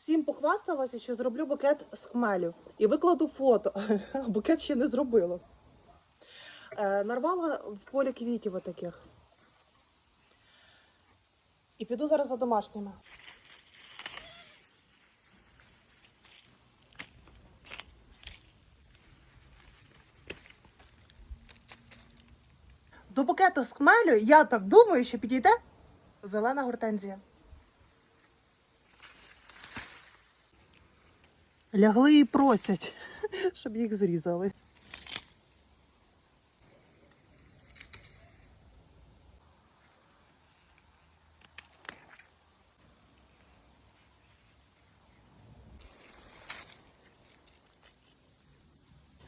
Всім похвасталася, що зроблю букет з хмелю. І викладу фото. Букет ще не зробила. Е, нарвала в полі квітів отаких. І піду зараз за домашніми. До букету з хмелю, я так думаю, що підійде зелена гортензія. Лягли і просять, щоб їх зрізали.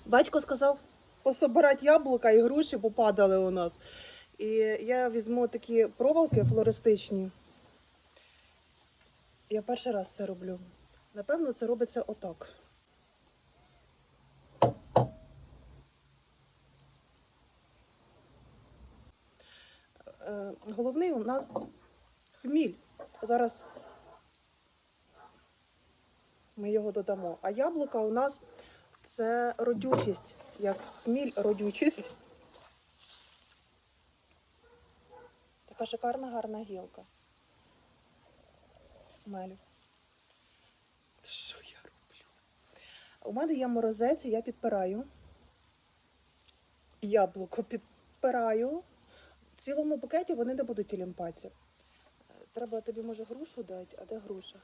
Батько сказав пособирати яблука і груші попадали у нас. І я візьму такі проволоки флористичні. Я перший раз це роблю. Напевно, це робиться отак. Е, Головний у нас хміль. Зараз ми його додамо. А яблука у нас це родючість, як хміль родючість. Така шикарна гарна гілка. Мелю. Що я роблю? У мене є морозець, я підпираю. Яблуко підпираю. В цілому букеті вони не будуть лімпаті. Треба тобі, може, грушу дати, а де груша?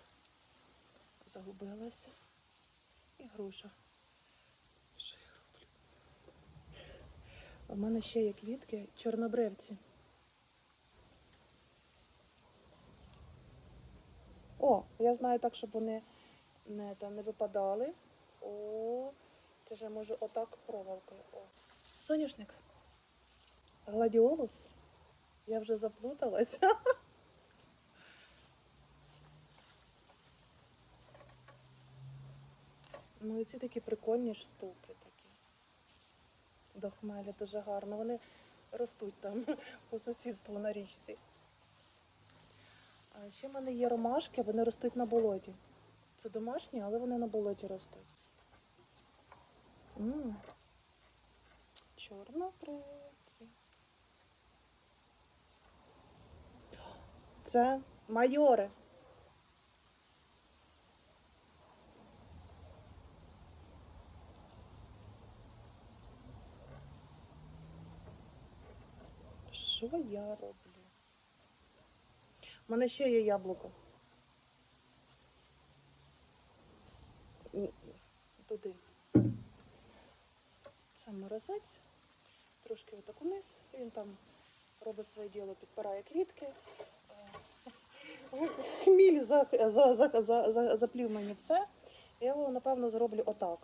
Загубилася. І груша. Що я роблю? У мене ще є квітки чорнобривці. О, я знаю так, щоб вони не, та, не випадали. О, це я можу отак проволокою. О. Соняшник. Гладіолус. Я вже заплуталася. Ну і ці такі прикольні штуки такі. До хмелі дуже гарно. Вони ростуть там по сусідству на річці. А ще в мене є ромашки, вони ростуть на болоті. Це домашні, але вони на болоті ростуть. Чорнобривці. Це майори. Що я роблю? У мене ще є яблуко. Туди. Це морозець. Трошки отак униз. Він там робить своє діло, підпирає квітки. Е, Хміль за, за, за, за, за, заплів мені все. Я його, напевно, зроблю отак.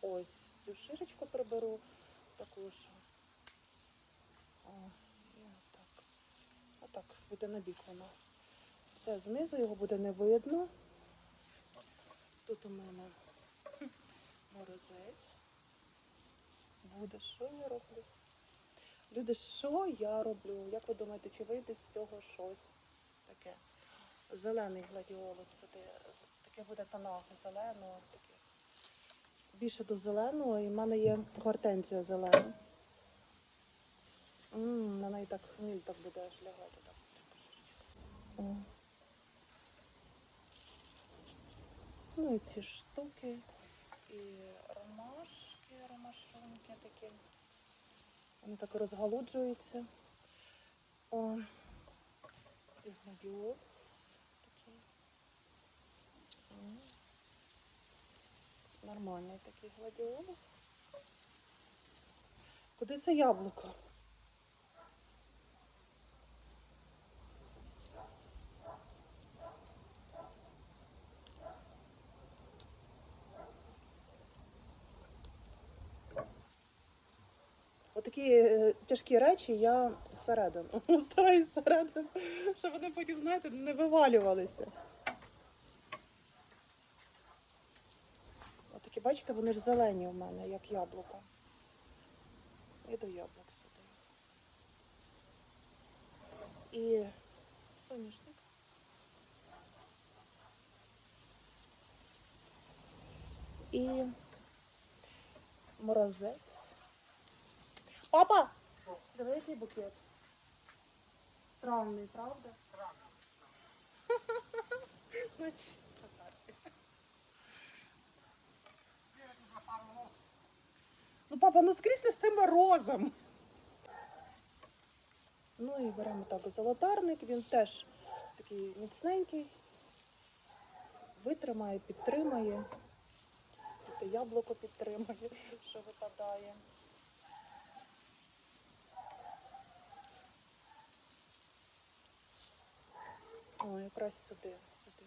Ось цю широчку приберу також. О, отак. Отак буде на бік воно. Все, знизу його буде не видно. Тут у мене морозець. Буде, що я роблю? Люди, що я роблю? Як ви думаєте, чи вийде з цього щось таке? Зелений гладіолус. Таке буде тона зеленого. Таке. Більше до зеленого, і в мене є гортензія зелена. Ммм, на неї так хміль так буде аж лягати. Так. Ну і ці штуки, і ромашонки такі. Вони так розгалуджуються. О, і гладіолус такий. Нормальний такий гладіолус. Куди це яблуко? Отакі е, тяжкі речі я всередину. Стараюсь всередину, щоб вони потім, знаєте, не вивалювалися. Отакі, бачите, вони ж зелені в мене, як яблука. І до яблук сюди. І соняшник. і морозець. Папа! Диви, який букет. Странний, правда? Значить, Ну, папа, ну скрізь ти з тим морозом. Ну і беремо так золотарник, він теж такий міцненький, витримає, підтримає. Тут яблуко підтримає, що випадає. О, якраз сюди, сюди.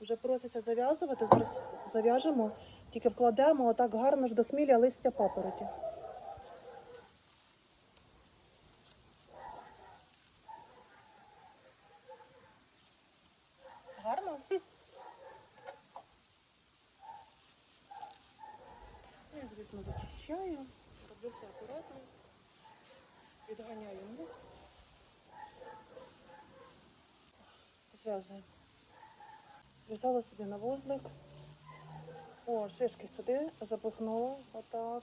Вже проситься зав'язувати, зараз зав'яжемо, тільки вкладемо отак гарно ж до хміля листя папороті. Гарно? Я, звісно, зачищаю, роблю все акуратно, відганяю мух. Зв'язую. Зв'язала собі на вузлик. О, шишки сюди запихнула отак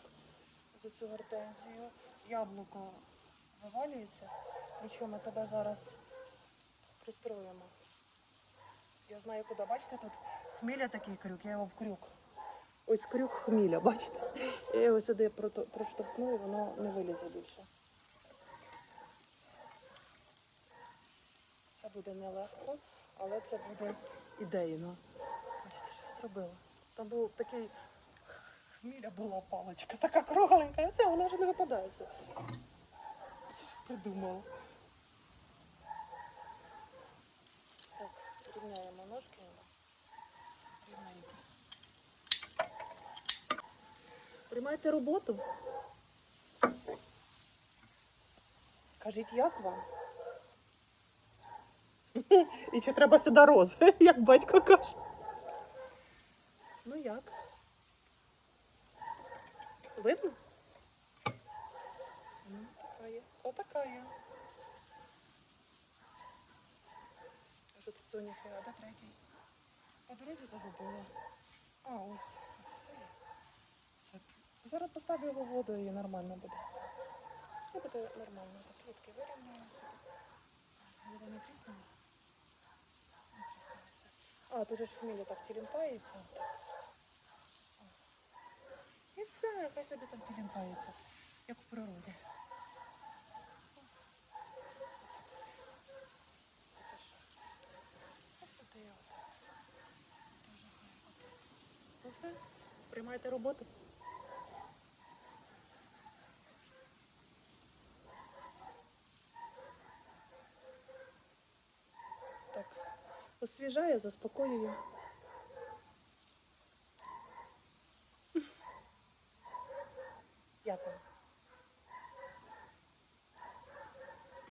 за цю гортензію. Яблуко вивалюється. Нічого, ми тебе зараз пристроїмо. Я знаю, куди. Бачите, тут хміля такий крюк, я його в крюк. Ось крюк хміля, бачите? Я його сюди проштовхну і воно не вилізе більше. Це буде нелегко, але це буде ідейно. Бачите, що я зробила? Там був такий хміля була паличка, така кругленька, і все, вона вже не випадає. Це ж придумала. Так, рівняємо ножки. Рівненько. Приймайте роботу. Кажіть, як вам? І чи треба сюди рози, як батько каже. Ну як? Видно? Ну, така є. Отака є. Що тут соняхи, а де третій? По дорозі загубила. А, ось. Все є. Все. Зараз поставлю його воду і нормально буде. Все буде нормально. Так, клітки вирівняю собі. Вода не тріснула? А, тут же хмілі так тілімпається. І все, хай собі там тілімпається. Як у природі. Ну все, приймайте роботу. Так, освіжає, заспокоює. Як вам?